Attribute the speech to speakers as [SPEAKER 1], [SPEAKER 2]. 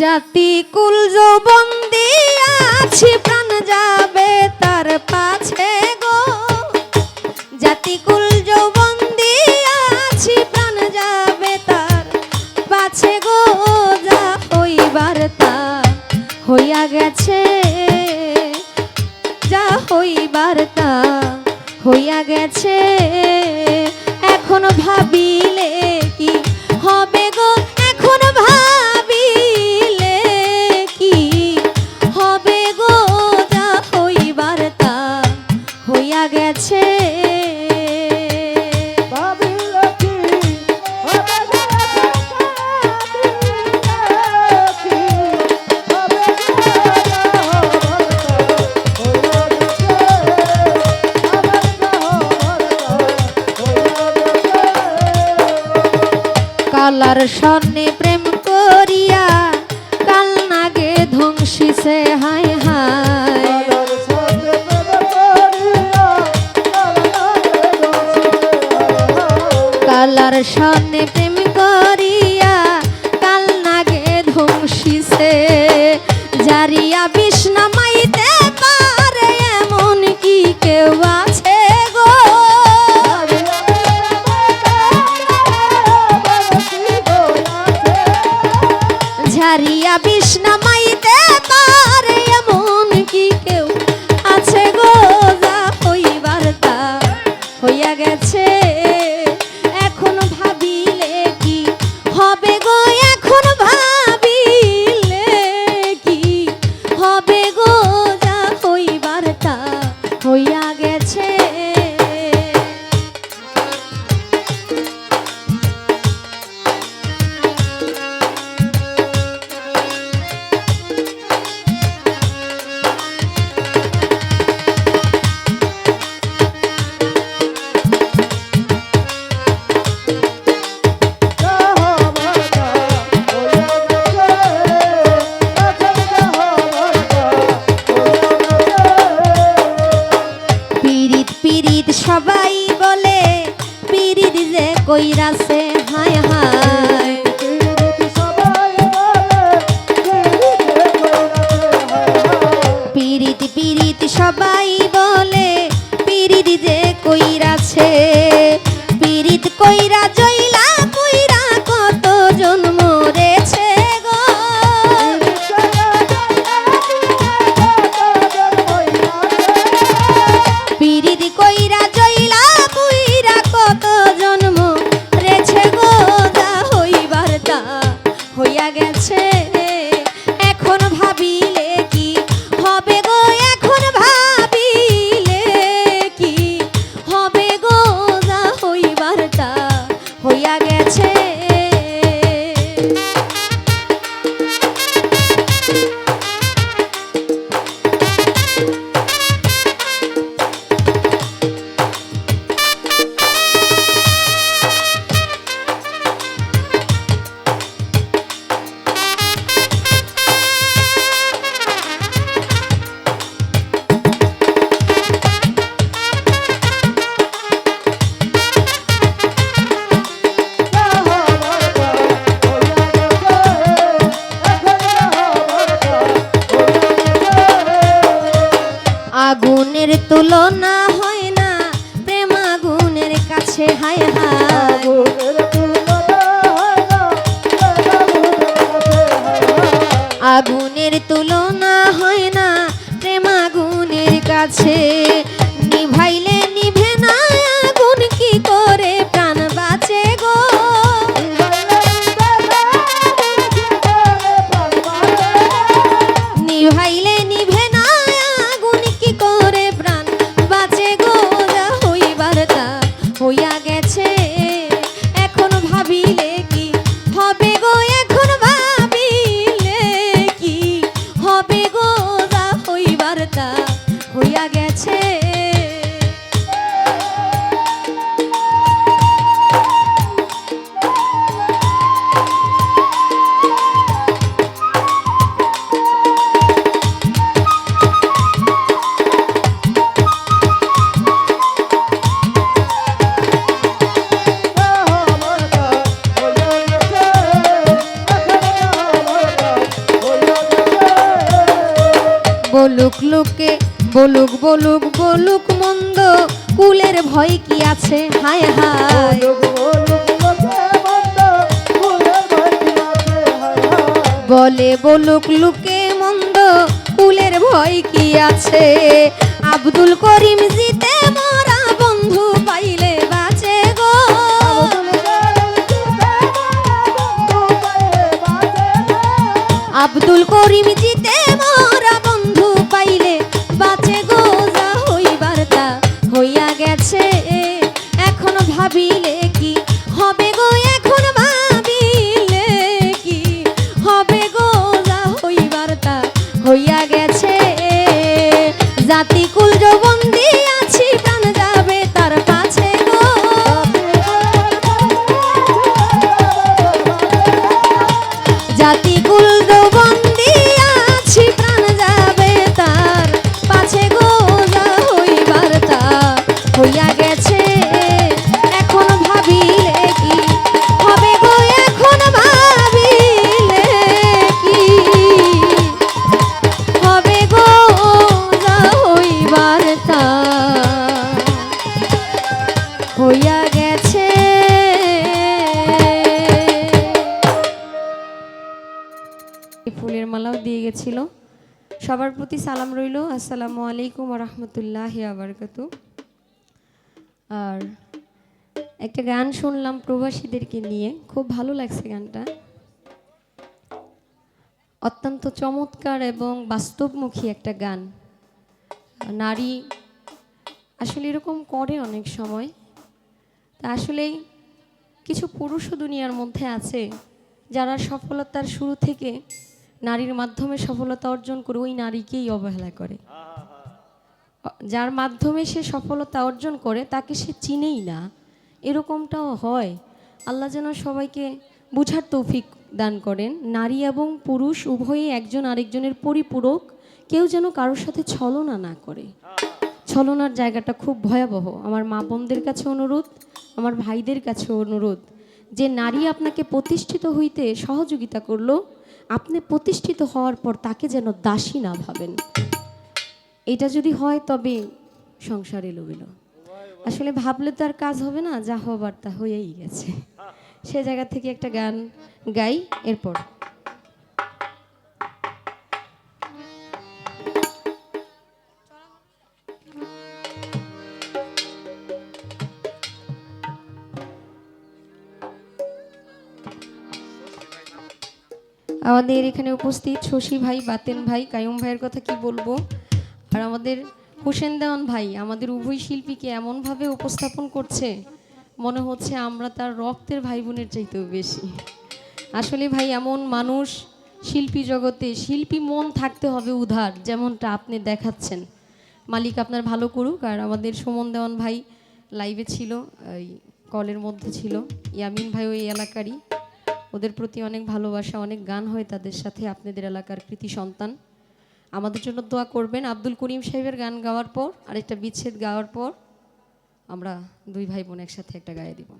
[SPEAKER 1] জাতি কুল যৌবন্দি আছে, প্রাণ যাবে তার পাছে গো। জাতি কুল যৌবন্দি আছে, প্রাণ যাবে তার পাছে গো। যা হইবার বার্তা হইয়া গেছে, যা হইবার বার্তা হইয়া গেছে। এখনও ভাবিলে কি Session. গেছে আছে এখন ভালো আগুনের তুলনা হয় না প্রেম আগুনের কাছে হায় হায়। লোকে বলুক বলুক বলুক মন্দ কুলের ভয় কি আছে? হায় হায়। বলে বলুক লুকে মন্দ কুলের ভয় কি আছে? আব্দুল করিম জিতে মরা বন্ধু পাইলে বাঁচে গো। আব্দুল করিম জিতে মরা হইয়া প্রতি সালাম রইল। আসসালামু আলাইকুম রহমতুল্লাহ আবরকাতু আর একটা গান শুনলাম প্রবাসীদেরকে নিয়ে। খুব ভালো লাগছে গানটা। অত্যন্ত চমৎকার এবং বাস্তবমুখী একটা গান। নারী আসলে এরকম করে অনেক সময়। তা আসলেই কিছু পুরুষও দুনিয়ার মধ্যে আছে যারা সফলতার শুরু থেকে নারীর মাধ্যমে সফলতা অর্জন করে ওই নারীকেই অবহেলা করে। যার মাধ্যমে সে সফলতা অর্জন করে তাকে সে চিনেই না। এরকমটাও হয়। আল্লাহ যেন সবাইকে বুঝার তৌফিক দান করেন। নারী এবং পুরুষ উভয়ই একজন আরেকজনের পরিপূরক। কেউ যেন কারোর সাথে ছলনা না করে। ছলনার জায়গাটা খুব ভয়াবহ। আমার মা বোনদের কাছে অনুরোধ, আমার ভাইদের কাছে অনুরোধ যে নারী আপনাকে প্রতিষ্ঠিত হইতে সহযোগিতা করল আপনি প্রতিষ্ঠিত হওয়ার পর তাকে যেন দাসী না ভাবেন। এটা যদি হয় তবে সংসার এলোমেলো। আসলে ভাবলে তো আর কাজ হবে না, যা হবার তা হয়েই গেছে। সে জায়গা থেকে একটা গান গাই, এরপর আমাদের এখানে উপস্থিত শশী ভাই, বাতেন ভাই, কায়ুম ভাইয়ের কথা কি বলব? আর আমাদের হোসেন দেওয়ান ভাই, আমাদের উভয় শিল্পীকে এমনভাবে উপস্থাপন করছে? মনে হচ্ছে আমরা তার রক্তের ভাই বোনের চাইতেও বেশি। আসলে ভাই, এমন মানুষ শিল্পী জগতে, শিল্পী মন থাকতে হবে উধার যেমনটা আপনি দেখাচ্ছেন। মালিক আপনার ভালো করুক, আর আমাদের সুমন দেওয়ান ভাই লাইভে ছিল, এই কলের মধ্যে ছিল। ইয়ামিন ভাই ওই এলাকারই। ওদের প্রতি অনেক ভালোবাসা, অনেক গান হয় তাদের সাথে আপনাদের এলাকার কৃতি সন্তান। আমাদের জন্য দোয়া করবেন আব্দুল করিম সাহেবের গান গাওয়ার পর, আরেকটা বিচ্ছেদ গাওয়ার পর, আমরা দুই ভাই বোন একসাথে একটা গায়ে দিব।